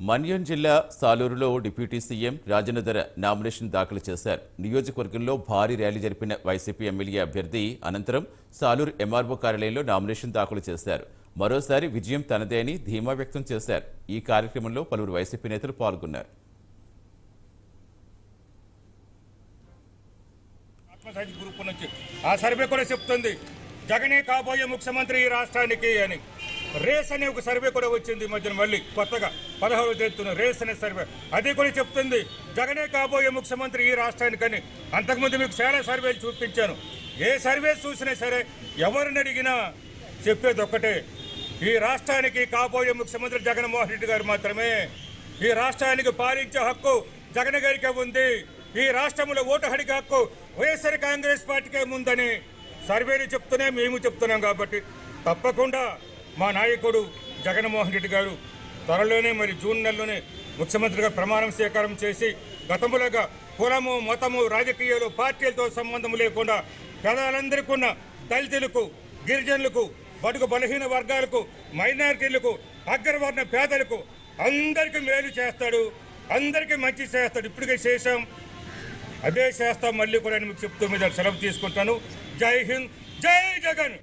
మన్యం జిల్లా సాలూరులో deputy CM రాజనధర నామినేషన్ దాఖలు చేశారు. నియోజకవర్గంలో భారీ ర్యాలీ జరిపిన వైసీపీ ఎమ్మెల్యే అభ్యర్థి అనంతరం సాలూరు ఎంఆర్ఓ కార్యాలయంలో నామినేషన్ దాఖలు చేశారు. మరోసారి విజయం తనదే అని ధీమా వ్యక్తం చేశారు. ఈ కార్యక్రమంలో పలువురు వైసీపీ నేతలు పాల్గొన్నారు. గ్రూప్ నుంచి. ఆ సర్వే కూడా చెప్తుంది జగనే కాబోయే ముఖ్యమంత్రి ఈ రాష్ట్రానికి అని. రేస్ అనే ఒక సర్వే కూడా వచ్చింది ఈ మధ్యన మళ్ళీ కొత్తగా. పదహారు తేదీన రేస్ అనే సర్వే. అది కూడా చెప్తుంది. జగనే కాబోయే ముఖ్యమంత్రి ఈ రాష్ట్రానికని అంతకుముందు మీకు చాలా సర్వేలు చూపించాను. ఏ సర్వే చూసినా సరే ఎవరిని అడిగినా చెప్పేది ఒక్కటే. ఈ రాష్ట్రానికి కాబోయే ముఖ్యమంత్రి జగన్మోహన్ రెడ్డి గారు మాత్రమే. ఈ రాష్ట్రానికి పాలించే హక్కు జగన్ గారికే ఉంది. ఈ రాష్ట్రంలో ఓటు హడికి హక్కు వైఎస్ఆర్ కాంగ్రెస్ పార్టీకే ఉందని సర్వేలు చెప్తూనే మేము చెప్తున్నాం కాబట్టి తప్పకుండా మా నాయకుడు జగన్మోహన్ రెడ్డి గారు త్వరలోనే మరి జూన్ నెలలోనే ముఖ్యమంత్రిగా ప్రమాణం స్వీకారం చేసి గతంలోగా కులము మతము రాజకీయాలు పార్టీలతో సంబంధం లేకుండా పేదలందరికీ ఉన్న దళితులకు గిరిజనులకు బడుగు బలహీన వర్గాలకు మైనారిటీలకు అగ్రవర్ణ పేదలకు అందరికీ మేలు చేస్తాడు. అందరికీ మంచి చేస్తాడు. ఇప్పటికే చేశాం. అదే చేస్తాం. మళ్ళీ కూడా నేను మీకు చెప్తూ మీద సెలవు తీసుకుంటాను. జై హింద్. జై జగన్.